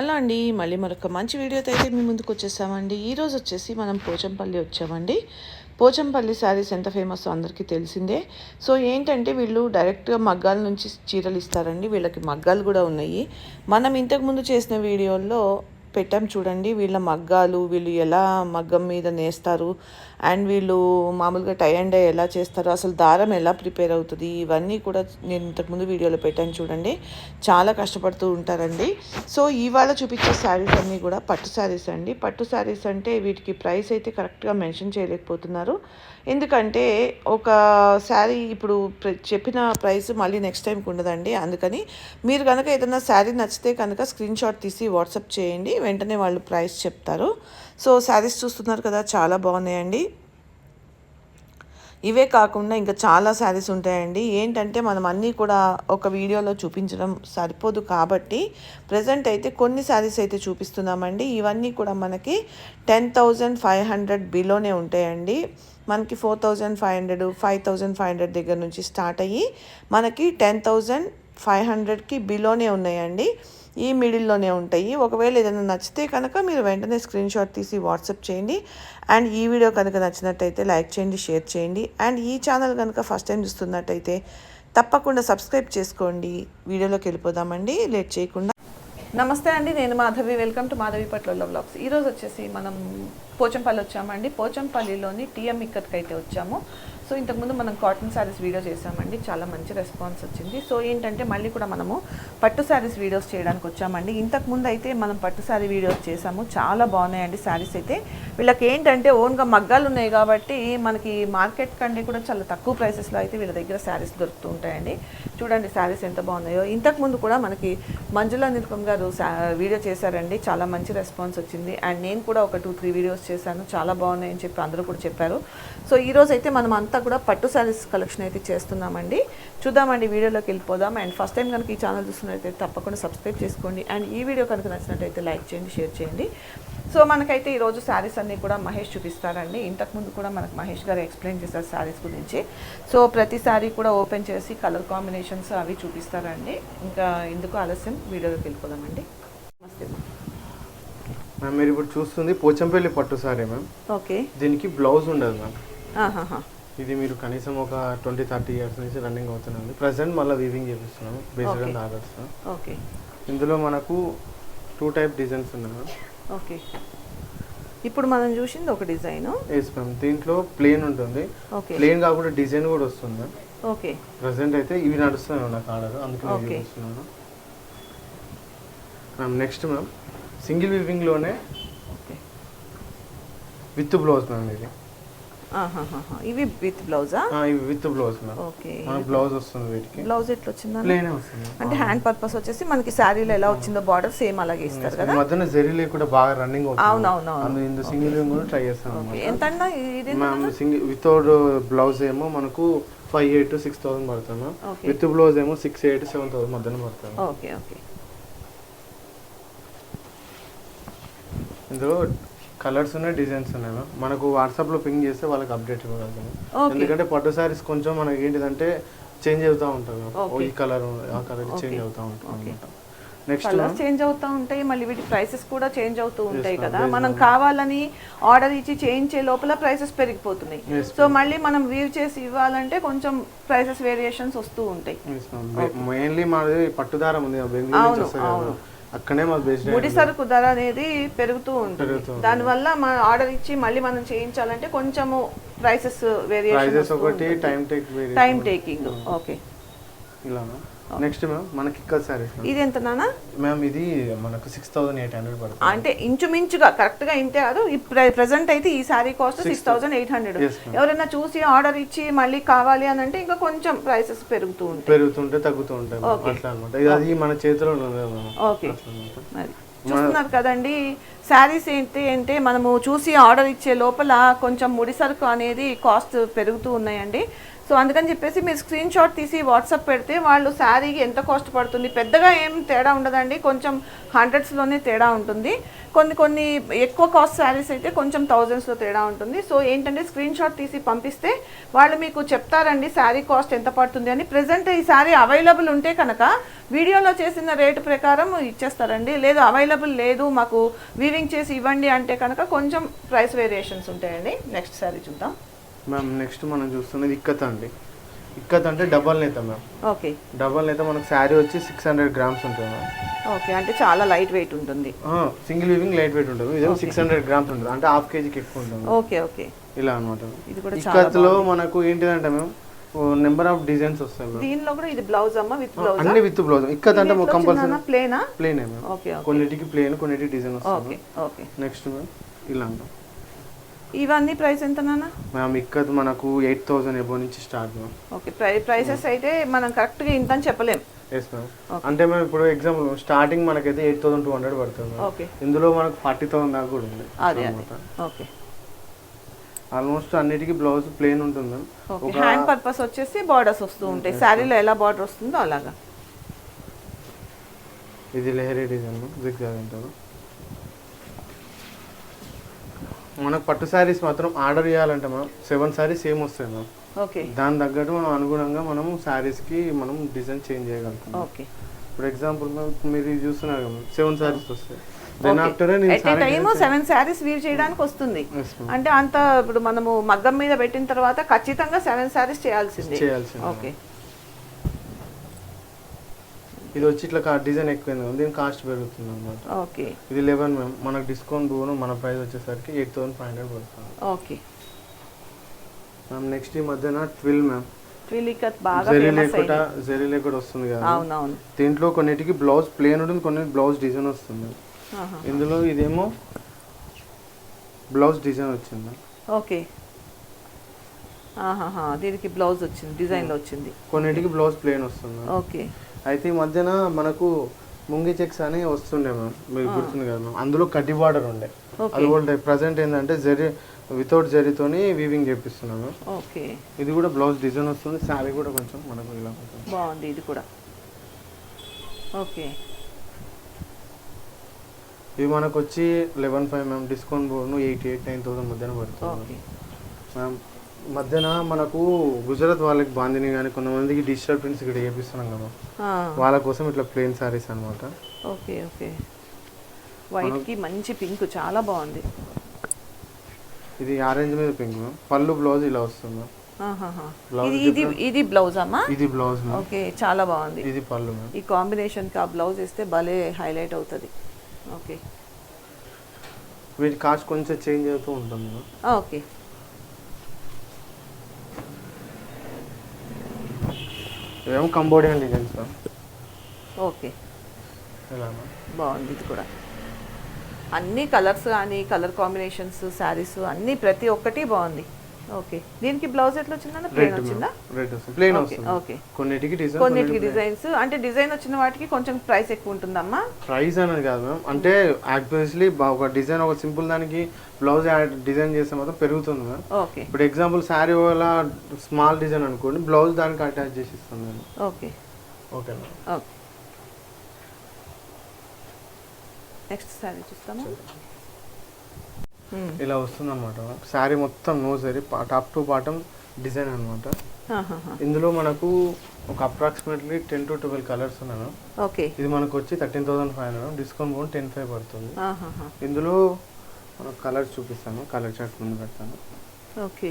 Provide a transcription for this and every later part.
Hello అండి. మళ్ళీ మరొక మంచి వీడియోతో అయితే మీ ముందుకు వచ్చేసామండి. ఈరోజు వచ్చేసి మనం పోచంపల్లి వచ్చామండి. పోచంపల్లి శారీస్ ఎంత ఫేమస్ అందరికీ తెలిసిందే. సో ఏంటంటే వీళ్ళు డైరెక్ట్గా మగ్గాల నుంచి చీరలు ఇస్తారండి. వీళ్ళకి మగ్గాలు కూడా ఉన్నాయి. మనం ఇంతకుముందు చేసిన వీడియోల్లో పెట్టాం చూడండి వీళ్ళ మగ్గాలు వీళ్ళు ఎలా మగ్గం మీద నేస్తారు అండ్ వీళ్ళు మామూలుగా టై అండ్ డై ఎలా చేస్తారు అసలు దారం ఎలా ప్రిపేర్ అవుతుంది ఇవన్నీ కూడా నేను ఇంతకుముందు వీడియోలో పెట్టాను చూడండి. చాలా కష్టపడుతూ ఉంటారండి. సో ఇవాళ చూపించే శారీస్ అన్నీ కూడా పట్టు శారీస్ అండి. పట్టు శారీస్ అంటే వీటికి ప్రైస్ అయితే కరెక్ట్గా మెన్షన్ చేయలేకపోతున్నారు. ఎందుకంటే ఒక శారీ ఇప్పుడు ప్ర- చెప్పిన ప్రైస్ మళ్ళీ నెక్స్ట్ టైంకి ఉండదండి. అందుకని మీరు కనుక ఏదైనా శారీ నచ్చితే కనుక స్క్రీన్ షాట్ తీసి వాట్సాప్ చేయండి. వెంటనే వాళ్ళు ప్రైస్ చెప్తారు. సో శారీస్ చూస్తున్నారు కదా చాలా బాగున్నాయండి. ఇవే కాకుండా ఇంకా చాలా శారీస్ ఉంటాయండి. ఏంటంటే మనం అన్నీ కూడా ఒక వీడియోలో చూపించడం సరిపోదు కాబట్టి ప్రజెంట్ అయితే కొన్ని శారీస్ అయితే చూపిస్తున్నామండి. ఇవన్నీ కూడా మనకి టెన్ థౌజండ్ ఫైవ్ హండ్రెడ్ బిలోనే ఉంటాయండి. మనకి four thousand five hundred five thousand five hundred దగ్గర నుంచి స్టార్ట్ అయ్యి మనకి టెన్ థౌజండ్ ఫైవ్ హండ్రెడ్కి బిలోనే ఉన్నాయండి. ఈ మిడిల్లోనే ఉంటాయి. ఒకవేళ ఏదైనా నచ్చితే కనుక మీరు వెంటనే స్క్రీన్ షాట్ తీసి వాట్సాప్ చేయండి. అండ్ ఈ వీడియో కనుక నచ్చినట్టయితే లైక్ చేయండి షేర్ చేయండి. అండ్ ఈ ఛానల్ కనుక ఫస్ట్ టైం చూస్తున్నట్టయితే తప్పకుండా సబ్స్క్రైబ్ చేసుకోండి. వీడియోలోకి వెళ్ళిపోదామండి. లేట్ చేయకుండా. నమస్తే అండి. నేను మాధవి. వెల్కమ్ టు మాధవి పట్ల బ్లాగ్స్ ఈరోజు వచ్చేసి మనం పోచంపల్లి వచ్చామండి. పోచంపల్లిలోని టీఎం ఇక్కడికి అయితే వచ్చాము. సో ఇంతకుముందు మనం కాటన్ శారీస్ వీడియో చేసామండి చాలా మంచి రెస్పాన్స్ వచ్చింది. సో ఏంటంటే మళ్ళీ కూడా మనము పట్టు శారీస్ వీడియోస్ చేయడానికి వచ్చామండి. ఇంతకుముందు అయితే మనం పట్టు శారీ వీడియోస్ చేసాము చాలా బాగున్నాయండి శారీస్ అయితే. వీళ్ళకి ఏంటంటే ఓన్గా మగ్గాలు ఉన్నాయి కాబట్టి మనకి మార్కెట్ కంటే కూడా చాలా తక్కువ ప్రైసెస్లో అయితే వీళ్ళ దగ్గర శారీస్ దొరుకుతూ ఉంటాయండి. చూడండి శారీస్ ఎంత బాగున్నాయో. ఇంతకుముందు కూడా మనకి మంజుల నిరుపం గారు వీడియో చేశారండి చాలా మంచి రెస్పాన్స్ వచ్చింది. అండ్ నేను కూడా ఒక టూ త్రీ వీడియోస్ చేశాను చాలా బాగున్నాయని చెప్పి అందరూ కూడా చెప్పారు. సో ఈ రోజు అయితే మనం అంతా కూడా పట్టు శారీస్ కలెక్షన్ అయితే చేస్తున్నామండి. చూద్దామండి వీడియోలోకి వెళ్ళిపోదాం. అండ్ ఫస్ట్ టైం కనుక ఈ ఛానల్ చూస్తున్నట్టయితే తప్పకుండా సబ్స్క్రైబ్ చేసుకోండి. అండ్ ఈ వీడియో కనుక నచ్చినట్టయితే లైక్ చేయండి షేర్ చేయండి. సో మనకైతే ఈరోజు శారీస్ అన్నీ కూడా మహేష్ చూపిస్తారండి. ఇంతకుముందు కూడా మనకు మహేష్ గారు ఎక్స్ప్లెయిన్ చేశారు శారీస్ గురించి. సో ప్రతి శారీ కూడా ఓపెన్ చేసి కలర్ కాంబినేషన్స్ అవి చూపిస్తారండి. ఇంకా ఎందుకు ఆలస్యం వీడియోలోకి వెళ్ళిపోదామండి. నమస్తే మ్యామ్. మీరు ఇప్పుడు చూస్తుంది పోచంపల్లి పట్టు సారీ మ్యామ్. ఓకే. దీనికి బ్లౌజ్ ఉండదు మ్యామ్. ఇది మీరు కనీసం ఒక ట్వంటీ థర్టీ ఇయర్స్ నుంచి రన్నింగ్ అవుతుంది ప్రజెంట్ మళ్ళీ వీవింగ్ చేపిస్తున్నాము బేస్డ్ ఆన్. ఆర్డర్స్ ఓకే ఇందులో మనకు టూ టైప్ డిజైన్స్ ఉన్నాయి ఓకే ఇప్పుడు మనం చూసింది ఒక డిజైన్ ఎస్ మ్యామ్ దీంట్లో ప్లేన్ ఉంటుంది. ఓకే ప్లేన్ కాకుండా డిజైన్ కూడా వస్తుంది. ఓకే ప్రజెంట్ అయితే ఇవి నడుస్తున్నాయి నాకు ఆర్డర్ అందుకే నేను Okay. చూపిస్తున్నాను మ్యామ్ నెక్స్ట్ మ్యామ్ సింగిల్ వీవింగ్లోనే ఓకే విత్ బ్లౌజ్ మ్యామ్ ఇది. ఇవి విత్ బ్లౌజా? ఇవి విత్ బ్లౌజ్ ఓకే. బ్లౌజ్ వస్తుంది వీటికి. బ్లౌజ్ ఎట్లా వచ్చిందా ప్లేనే వస్తుంది. అంటే హ్యాండ్ పర్పస్ వచ్చేసి మనకి శారీలో ఎలా వచ్చిందో బార్డర్ సేమ్ అలాగే ఇస్తారు కదా? మధ్యన జరీ లేకుండా బాగా రన్నింగ్ అవుతుంది. అవునవునవును. అందు ఇందు సింగిల్ కూడా ట్రై చేస్తాం ఎంత అన్నా ఇది మ్యామ్ సింగిల్ వితౌట్ బ్లౌజ్ ఏమో మనకు ఫైవ్ ఎయిట్ సిక్స్ థౌసండ్ పడుతుంది విత్ బ్లౌజ్ ఏమో సిక్స్ ఎయిట్ సెవెన్ థౌసండ్ మధ్యన పడుతుంది ఓకే ఓకే. ఇందులో కలర్స్ ఉన్నాయి డిజైన్స్ ఉన్నాయి మ్యామ్ మనకు వాట్సాప్లో పింగ్ చేస్తే వాళ్ళకి అప్డేట్ ఇవ్వగలుగుతాము ఓకే ఎందుకంటే పట్టు సారీస్ కొంచెం మనకి ఏంటిదంటే చేంజ్ అవుతూ ఉంటుంది మ్యామ్. ఈ కలర్ ఆ కలర్. చేంజ్ అవుతూ ఉంటుంది. అనమాట నెక్స్ట్ కలర్స్ చేంజ్ అవుతూ ఉంటాయి మళ్ళీ వీటి ప్రైసెస్ కూడా చేంజ్ అవుతూ ఉంటాయి. కదా. మనం. కావాలని ఆర్డర్ ఇచ్చి చేయించే లోపల ప్రైసెస్ పెరిగిపోతున్నాయి. సో మళ్ళీ మనం వీవ్ చేసి ఇవ్వాలంటే కొంచెం ప్రైసెస్ వేరియేషన్స్ వస్తూ ఉంటాయి. మెయిన్లీ మాది పట్టుదారం ఉంది అవును, అవును. అక్కడే ముడి సరుకు ధర అనేది పెరుగుతూ ఉంటుంది. దానివల్ల మన ఆర్డర్ ఇచ్చి మళ్ళీ మనం చేయించాలంటే కొంచెము ప్రైసెస్ వేరియేషన్ ఒకటి time take time taking okay ఇలా నెక్స్ట్ మ్యామ్ మనకి ఇక్కడ సారీస్ ఇది ఎంత నానా మ్యామ్ ఇది మనకు సిక్స్ థౌసండ్ ఎయిట్ హండ్రెడ్ పడుతుంది. అంటే ఇంచుమించుగా కరెక్ట్గా ఇంతే కాదు ప్రెసెంట్ అయితే ఈ sari cost six thousand eight hundred. ఎవరైనా చూసి ఆర్డర్ ఇచ్చి మళ్ళీ కావాలి అని అంటే ఇంకా కొంచెం ప్రైసెస్ పెరుగుతూ ఉంటాయి. పెరుగుతుంటే తగ్గుతూ ఉంటాయి. అట్లా అనమాట అది మన చేతిలో. ఓకే. మరి చూస్తున్నారు కదండి శారీస్ ఏంటి అంటే మనము చూసి ఆర్డర్ ఇచ్చే లోపల కొంచెం ముడి సరుకు అనేది కాస్ట్ పెరుగుతూ ఉన్నాయండి. సో అందుకని చెప్పేసి మీరు స్క్రీన్ షాట్ తీసి వాట్సాప్ పెడితే వాళ్ళు శారీకి ఎంత కాస్ట్ పడుతుంది? పెద్దగా ఏం తేడా ఉండదండి. కొంచెం హండ్రెడ్స్లోనే తేడా ఉంటుంది. కొన్ని కొన్ని ఎక్కువ కాస్ట్ శారీస్ అయితే కొంచెం థౌజండ్స్లో తేడా ఉంటుంది. సో ఏంటంటే స్క్రీన్ షాట్ తీసి పంపిస్తే వాళ్ళు మీకు చెప్తారండి శారీ కాస్ట్ ఎంత పడుతుంది అని. ప్రజెంట్ ఈ శారీ అవైలబుల్ ఉంటే కనుక వీడియోలో చేసిన రేటు ప్రకారం ఇచ్చేస్తారండి. లేదు అవైలబుల్ లేదు మాకు వీవింగ్ చేసి ఇవ్వండి అంటే కనుక కొంచెం ప్రైస్ వేరియేషన్స్ ఉంటాయండి. నెక్స్ట్ శారీ చూద్దాం. మ్యామ్ నెక్స్ట్ మనం చూస్తున్నది ఇక్కత్ అండి. ఇక్కత్ అంటే డబల్ నేత మ్యామ్ ఓకే. డబల్ నేత మనకు శారీ వచ్చి సిక్స్ హండ్రెడ్ గ్రామ్స్ ఉంటుంది మ్యామ్ ఓకే అంటే చాలా లైట్ వెయిట్ ఉంటుంది. సింగిల్ వీవింగ్ లైట్ వెయిట్ ఉంటుంది. ఇదేమో సిక్స్ హండ్రెడ్ గ్రామ్స్ ఉంటుంది. అంటే హాఫ్ కేజీకి ఎక్కువ ఉంటుంది. Okay okay. ఇలా అనమాట ఇది కూడా ఇక్కత్లో మనకు ఏంటిదంటే మేము నెంబర్ ఆఫ్ డిజైన్స్ వస్తాయి మ్యామ్ దీనిలో కూడా ఇది బ్లౌజ్ అమ్మ విత్ బ్లౌజ్ అన్ని విత్ బ్లౌజ్ ఇక్కత్ అంటే కంపల్సరీ ప్లేనా ప్లేన్ మ్యామ్ ఓకే కొన్నిటికి ప్లేన్ కొన్నిటికి డిజైన్ వస్తుంది ఓకే ఓకే. నెక్స్ట్ మ్యామ్ ఇలా అంటాం ఇవన్నీ ప్రైస్ ఎంత నాన్న? మ్యామ్ ఇక్కత్ మనకు ఎయిట్ థౌసండ్ ఎబో నుంచి స్టార్ట్ మ్యామ్. ఓకే ప్రై ప్రైసెస్ అయితే మనం కరెక్ట్గా ఇంత అని చెప్పలేం. Yes ma'am. అంటే మేము ఇప్పుడు ఎగ్జాంపుల్ స్టార్టింగ్ మనకైతే ఎయిట్ థౌసండ్ టూ హండ్రెడ్ పడుతుంది ఓకే. ఇందులో మనకు ఫార్టీ థౌసండ్ దాకా కూడా ఉంది అదే ఓకే. ఆల్మోస్ట్ అన్నిటికీ బ్లౌజ్ ప్లేన్ ఉంటుంది మ్యామ్. హ్యాండ్ పర్పస్ వచ్చేసి బార్డర్స్ వస్తూ ఉంటాయి. శారీలో ఎలా బార్డర్ వస్తుందో అలాగా. ఇది లెహరీ డిజైన్ జిగ్జాగ్ అంటారు. మనకు పట్టు శారీస్ మాత్రం ఆర్డర్ చేయాలంటే మనం సెవెన్ శారీస్ సేమ్ వస్తాయి మ్యామ్. ఓకే. దాని తగ్గట్టు మనం అనుగుణంగా మనం శారీస్కి మనం డిజైన్ చేంజ్ చేయగలుగుతాం ఓకే. ఫర్ ఎగ్జాంపుల్ మీరు చూస్తున్నారు కదా సెవెన్ శారీస్ వస్తాయి. Then after time seven saris weave చేయడానికి వస్తుంది. అంటే అంత ఇప్పుడు మనము మగ్గం మీద పెట్టిన తర్వాత ఖచ్చితంగా సెవెన్ శారీస్ చేయాల్సిందే. చేయాల్సింది. ఓకే. ఇది వచ్చి ఇట్లా డిజైన్ ఎక్కువైంది కదా, దీని కాస్ట్ పెరుగుతుంది అనమాట ఓకే. ఇది లెవెన్ మ్యామ్ మనకు డిస్కౌంట్ పోను మన ప్రైస్ వచ్చేసరికి ఎయిట్ థౌసండ్ ఫైవ్ హండ్రెడ్ పడుతుంది. ఓకే. మ్యామ్ నెక్స్ట్ ఈ మధ్యన ట్విల్ మ్యామ్. జరీ లేకుండా వస్తుంది కదా. దీంట్లో కొన్నిటికి బ్లౌజ్ ప్లేన్ ఉంటుంది కొన్ని బ్లౌజ్ డిజైన్ వస్తుంది. ఇందులో ఇదేమో బ్లౌజ్ డిజైన్ వచ్చింది ఓకే. దీనికి బ్లౌజ్ వచ్చింది డిజైన్లో వచ్చింది. కొన్నిటికి బ్లౌజ్ ప్లేన్ వస్తుంది ఓకే. అయితే ఈ మధ్యన మనకు ముంగి చెక్స్ అని వస్తుండే మ్యామ్ మీకు గుర్తుంది కదా మ్యామ్? అందులో కడ్డీ బార్డర్ ఉండే. అది కూడా ప్రజెంట్ ఏంటంటే జరీ వితౌట్ జరీతోని వీవింగ్ చేపిస్తున్నాము ఓకే. ఇది కూడా బ్లౌజ్ డిజైన్ వస్తుంది శారీ కూడా కొంచెం మనకు ఇలా బాగుంది ఇది కూడా. ఓకే. ఇది మనకు వచ్చి eleven five ma'am discount board eighty eight nine thousand మధ్యన పడుతుంది. మ్యామ్ మధ్యన మనకు గుజరాత్ వాళ్ళకి బాందిని కానీ కొంతమందికి ప్రింట్స్ ఇక్కడ చేపిస్తున్నాం కదా. వాళ్ళ కోసం ఇట్లా ప్లెయిన్ శారీస్ అనమాట ఓకే ఓకే. వైట్కి మంచి పింక్ చాలా బాగుంది. ఇది ఆరెంజ్ మీద పింక్ పళ్ళు బ్లౌజ్ ఇలా వస్తుంది. ఇది ఇది బ్లౌజ్ అమ్మా? ఇది బ్లౌజ్ ఓకే చాలా బాగుంది. ఇది పళ్ళు ఈ కాంబినేషన్కి ఆ బ్లౌజ్ వేస్తే భలే హైలైట్ అవుతుంది. ఓకే. వీటి కాస్ట్ కొంచెం చేంజ్ అవుతూ ఉంటుంది ఓకే. ఇవేమో కంబోడియన్ డిజైన్స్ మ్యామ్ ఓకే. ఇలా మ్యామ్ బాగుంది ఇది కూడా. అన్ని కలర్స్ కానీ కలర్ కాంబినేషన్స్ శారీస్ అన్నీ ప్రతి ఒక్కటి బాగుంది. ఓకే. దీనికి బ్లౌజ్ ఎట్లా వచ్చిందన్న? ప్లేన్ రెడ్ వచ్చిందా? రెడ్ వస్తుంది. ప్లెయిన్ వస్తుంది. ఓకే. కొన్నిటికి డిజైన్ కొన్నిటికి డిజైన్స్ అంటే డిజైన్ వచ్చిన వాటికి కొంచెం ప్రైస్ ఎక్కువ ఉంటుందమ్మా? ప్రైస్ అనేది కాదు మ్యామ్ అంటే యాక్చువల్లీ ఒక డిజైన్ ఒక సింపుల్ దానికి బ్లౌజ్ డిజైన్ చేస్తే మాత్రం పెరుగుతుంది మ్యామ్ ఓకే. ఇప్పుడు ఎగ్జాంపుల్ శారీ ఒకవేళ స్మాల్ డిజైన్ అనుకోండి బ్లౌజ్ దానికి అటాచ్ చేసి ఇస్తాను నేను okay. Okay ma'am okay. Next sari చూస్తాము. ఇలా వస్తుంది అనమాట శారీ మొత్తం no sorry top to bottom design అనమాట. ఇందులో మనకు ఒక approximately ten to twelve colours ma'am okay ఇది మనకు వచ్చి thirteen thousand five hundred discount పోను టెన్ ఫైవ్ పడుతుంది. ఇందులో మనకు కలర్స్ చూపిస్తాను కలర్ చార్ట్ ముందు పెడతాను. ఓకే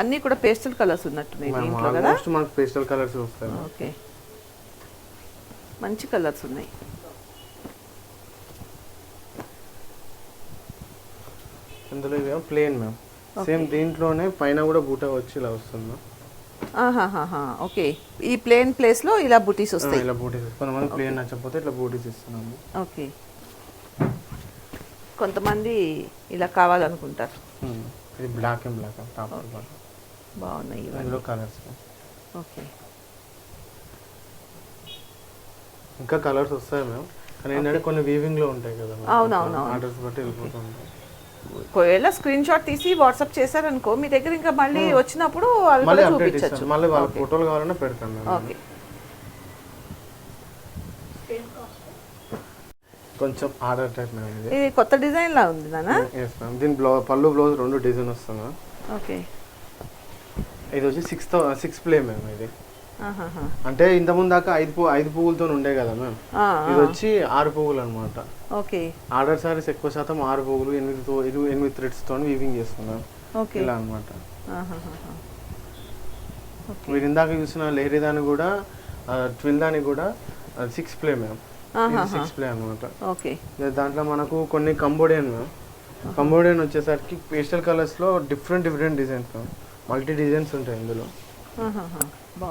అన్నీ కూడా పేస్టల్ కలర్స్ ఉన్నట్టున్నాయి ఆల్మోస్ట్ మనకు పేస్టల్ కలర్స్ వస్తాయి. ఓకే మంచి కలర్స్ ఉన్నాయి. ఇందులో ఇవేమో ప్లేన్ మ్యామ్ సేమ్ దీంట్లోనే పైన కూడా బూటా వచ్చి ఇలా వస్తుంది. ఓకే ఈ ప్లేన్ ప్లేస్లో ఇలా బుటీస్ వస్తాయి. ఇలా బూటీస్ కొంతమంది ప్లేన్ నచ్చకపోతే ఇట్లా బూటీస్ ఇస్తున్నాము. ఓకే కొంతమంది ఇలా కావాలనుకుంటారు. ఉమ్. ఇది బ్లాక్ అండ్ బ్లాక్ టాప్ బాగున్నాయి ఇందులో కలర్స్ ఓకే ఇంకా కలర్స్ వస్తాయి మ్యామ్ కానీ ఏంటంటే కొన్ని వీవింగ్లో ఉంటాయి కదా అవునవునవును. ఆర్డర్స్ బట్టి వెళ్ళిపోతూ ఉంటాయి. ఒకవేళ స్క్రీన్ షాట్ తీసి వాట్సాప్ చేశారనుకో మీ దగ్గర ఇంకా మళ్ళీ వచ్చినప్పుడు అవి మళ్ళీ కూడా అప్డేట్ చూపించచ్చు. ఇస్తాను. మళ్ళీ వాళ్ళ ఫోటోలు కావాలన్నా పెడతాను నేను. ఓకే. కొంచెం ఆర్డర్ టైప్ మేడం ఇది. ఇది కొత్త డిజైన్ లా ఉంది నాన్న? ఎస్ మ్యామ్ దీని బ్లౌ పళ్ళు బ్లౌజ్ రెండు డిజైన్ వస్తుంది ఓకే. ఇది వచ్చి సిక్స్ సిక్స్ ప్లే మ్యామ్ ఇది. అంటే ఇంతకుముందు దాకా ఐదు పువ్వు ఐదు పువ్వులతో ఉండే కదా మ్యామ్. ఇది వచ్చి ఆరు పువ్వులు అనమాట ఓకే. ఆర్డర్ సారీస్ ఎక్కువ శాతం ఆరు పువ్వులు ఎనిమిదితో ఇది ఎనిమిది థ్రెడ్స్తో వీవింగ్ చేస్తున్నాం. ఓకే. ఇలా అనమాట. మీరు ఇందాక చూసిన లెహరీ దాని కూడా ట్విల్ దానికి కూడా six ply ma'am. Six ply అనమాట ఓకే. దాంట్లో మనకు కొన్ని కంబోడియన్ మ్యామ్. కంబోడియన్ వచ్చేసరికి పేస్టల్ కలర్స్లో different different designs ma'am. Multi designs ఉంటాయి ఇందులో.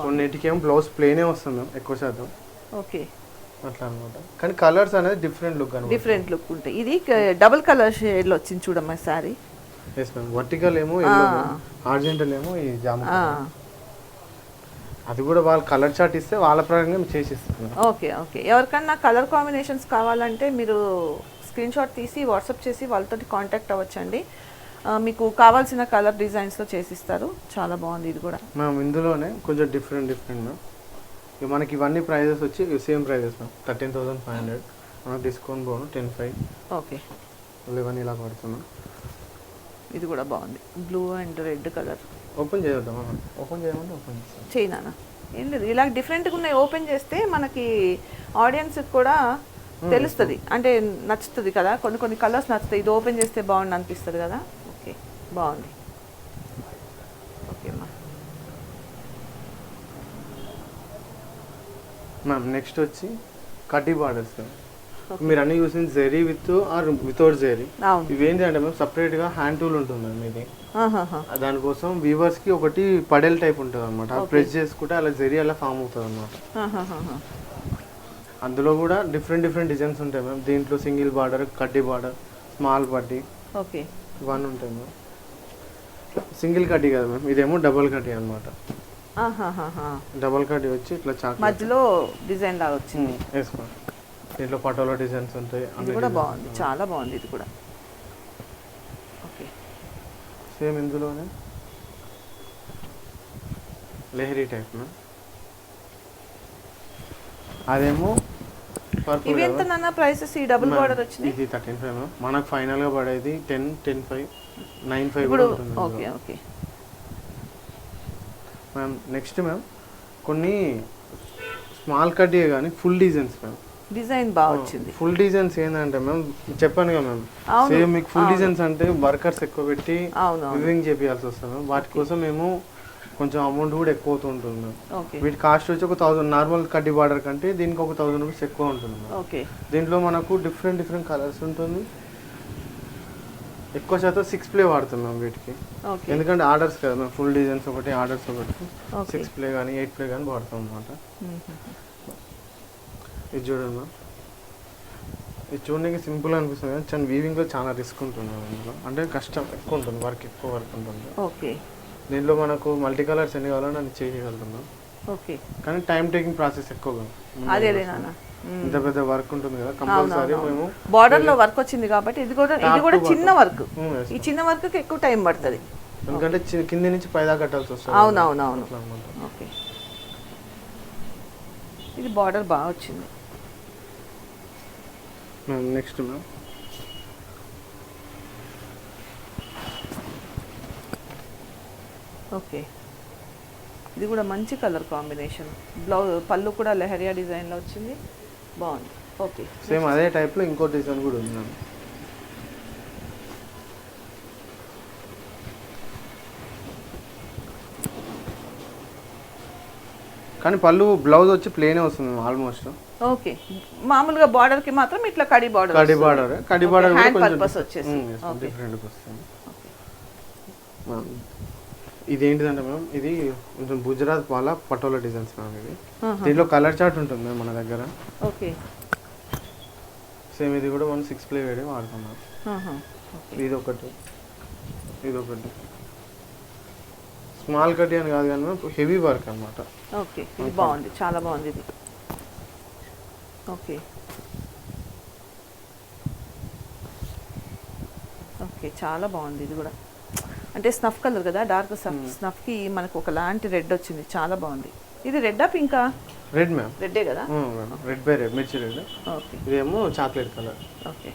కొన్నిటికేమో బ్లౌజ్ ప్లేనే వస్తుంది ఎక్కువ శాతం. ఓకే. అట్లా అనమాట కానీ కలర్స్ అనేది డిఫరెంట్ లుక్ అనమాట డిఫరెంట్ లుక్ ఉంటాయి. ఇది డబుల్ కలర్ షేడ్లో వచ్చింది చూడమ్మా సారీ ఎస్ మ్యామ్ వర్టికల్ ఏమో హార్జెంటల్ ఏమో ఈ జామ అది కూడా వాళ్ళ కలర్ చార్ట్ ఇస్తే వాళ్ళ ప్రకారంగా మేము చేసి ఇస్తున్నాం ఓకే ఓకే. ఎవరికన్నా కలర్ కాంబినేషన్స్ కావాలంటే మీరు స్క్రీన్ షాట్ తీసి వాట్సాప్ చేసి వాళ్ళతో కాంటాక్ట్ అవ్వచ్చండి. మీకు కావాల్సిన కలర్ డిజైన్స్లో చేసిస్తారు. చాలా బాగుంది ఇది కూడా. మ్యామ్ ఇందులోనే కొంచెం డిఫరెంట్ డిఫరెంట్ మ్యామ్. మనకి ఇవన్నీ ప్రైజెస్ వచ్చి same prices ma'am. Thirteen thousand five hundred మనకు డిస్కౌంట్ పోను టెన్ ఫైవ్ ఓకే లెవెన్ ఇలా పడుతున్నాం ఇది కూడా బాగుంది. Blue and red colour open చేద్దాం ఓపెన్ చేయమంటే ఓపెన్ చేస్తాం. చేయనా ఏం లేదు. ఇలా డిఫరెంట్గా ఉన్నాయి. ఓపెన్ చేస్తే మనకి ఆడియన్స్కి కూడా తెలుస్తుంది. అంటే నచ్చుతుంది కదా. కొన్ని కొన్ని కలర్స్ నచ్చుతాయి. ఇది ఓపెన్ చేస్తే బాగుంది అనిపిస్తుంది కదా. బాగుంది ఓకే అమ్మా మ్యామ్ నెక్స్ట్ వచ్చి కడ్డీ బార్డర్స్ మీరు అన్ని చూసింది zari with or without zari అవును. ఇవేంటి అంటే మ్యామ్ సపరేట్గా హ్యాండ్ టూల్ ఉంటుంది మ్యామ్ ఇది. ఆహాహా. దానికోసం వీవర్స్కి ఒకటి పడెల్ టైప్ ఉంటుంది అనమాట ప్రెస్ చేసుకుంటే అలా జెరీ అలా ఫామ్ అవుతుంది అనమాట ఆహాహాహా. అందులో కూడా డిఫరెంట్ డిఫరెంట్ డిజైన్స్ ఉంటాయి మ్యామ్ దీంట్లో సింగిల్ బార్డర్ కడ్డీ బార్డర్ స్మాల్ పడ్డీ ఓకే. ఇవన్నీ ఉంటాయి మ్యామ్ సింగిల్ కడ్డీ కదా మ్యామ్. ఇదేమో డబల్ కడ్డీ అనమాట. డబల్ కడ్డీ వచ్చి ఇట్లా చాక్ మధ్యలో డిజైన్ లాగా వచ్చింది. దీంట్లో పటోలా డిజైన్స్ ఉంటాయి ఇది కూడా బాగుంది. చాలా బాగుంది ఇది కూడా. ఓకే. సేమ్ ఇందులోనే. లెహరీ టైప్ మ్యామ్ అదేమో ఇవి ఎంత కదా. నాన్న ప్రైసెస్ ఈ డబుల్ బార్డర్ వచ్చినాయి? ఇది థర్టీన్ ఫైవ్ మనకు ఫైనల్గా పడేది ten ten five nine five కూడా ఉంటుంది okay okay. Ma'am next ma'am కొన్ని స్మాల్ కట్టే కానీ ఫుల్ డిజైన్స్ మ్యామ్ డిజైన్ బాగా వచ్చింది. ఫుల్ డిజైన్స్ ఏంటంటే మ్యామ్ చెప్పాను కదా మ్యామ్ సేమ్ మీకు ఫుల్ డిజైన్స్ అంటే వర్కర్స్ ఎక్కువ పెట్టి వివింగ్ చేపియాల్సి వస్తుంది వాటి కోసం మేము కొంచెం అమౌంట్ కూడా ఎక్కువ అవుతూ ఉంటుంది మ్యామ్ ఓకే వీటి కాస్ట్ వచ్చి ఒక థౌసండ్ నార్మల్ కడ్డీ బార్డర్ కంటే దీనికి ఒక థౌసండ్ రూపీస్ ఎక్కువ ఉంటుంది ఓకే దీంట్లో మనకు డిఫరెంట్ డిఫరెంట్ కలర్స్ ఉంటుంది. ఎక్కువ శాతం సిక్స్ ప్లే వాడుతున్నాం వీటికి. ఎందుకంటే ఆర్డర్స్ కదా మేము ఫుల్ డిజైన్స్ ఒకటి ఆర్డర్స్ ఒకటి. సిక్స్ ప్లే కానీ ఎయిట్ ప్లే కానీ వాడతాం అనమాట ఇది చూడండి మ్యామ్ ఇది చూడడానికి సింపుల్ అనిపిస్తుంది కానీ వీవింగ్లో చాలా రిస్క్ ఉంటుంది ఇందులో అంటే కష్టం ఎక్కువ ఉంటుంది వర్క్ ఎక్కువ వర్క్ ఉంటుంది. ఓకే దీంట్లో మనకు మల్టీ కలర్స్ ఎన్ని కావాలో అది చేయగలుగుతున్నాం. ఓకే. కానీ టైం టేకింగ్ ప్రాసెస్ ఎక్కువ అదేలే నాన్న. ఇంత పెద్ద వర్క్ ఉంటుంది కదా కంపల్సరీ మేము బార్డర్లో వర్క్ వచ్చింది కాబట్టి ఇది కూడా ఇది కూడా చిన్న వర్క్. ఈ చిన్న వర్క్కి ఎక్కువ టైం పడుతుంది. ఎందుకంటే కింది నుంచి పైదా కట్టాల్సి వస్తుంది. అవును అవును అవును అట్లా అన్నమాట. ఓకే. ఇది బార్డర్ బాగా వచ్చింది. Next ma'am okay. ఇది కూడా మంచి కలర్ కాంబినేషన్. బ్లౌజ్ పళ్ళు కూడా లెహరియా డిజైన్లో వచ్చింది. బాగుంది. ఓకే. సేమ్ అదే టైప్లో ఇంకో డిజైన్ కూడా ఉంది మ్యామ్. కానీ పళ్ళు బ్లౌజ్ వచ్చి ప్లేనే వస్తుంది ఆల్మోస్ట్ ఓకే. మామూలుగా బార్డర్కి మాత్రం ఇట్లా కడి బార్డర్ కడి బార్డర్. కడి బార్డర్ హ్యాండ్ పర్పస్ వచ్చేసి ఓకే. డిఫరెంట్ వస్తుంది. ఇది ఏంటిదంటే మ్యామ్ ఇది కొంచెం గుజరాత్ వాళ్ళ పటోలా డిజైన్స్ మ్యామ్ ఇది దీంట్లో కలర్ చార్ట్ ఉంటుంది మ్యామ్ మన దగ్గర. ఓకే. సేమ్ ఇది కూడా మనం సిక్స్ ప్లే వేడి వాడతాం మ్యామ్ ఇది ఒకటి. ఇది ఒకటి. స్మాల్ కట్టి అని కాదు కానీ హెవీ వర్క్ అనమాట ఓకే ఇది బాగుంది చాలా బాగుంది ఇది. ఓకే. ఓకే చాలా బాగుంది ఇది కూడా. అంటే స్నఫ్ కలర్ కదా డార్క్ స్నఫ్ స్నఫ్కి మనకు ఒకలాంటి రెడ్ వచ్చింది చాలా బాగుంది. ఇది రెడ్డా పింకా? Red ma'am. రెడ్డే కదా? రెడ్ బై రెడ్ మిర్చి రెడ్. ఓకే. ఇదేమో చాక్లెట్ కలర్. ఓకే.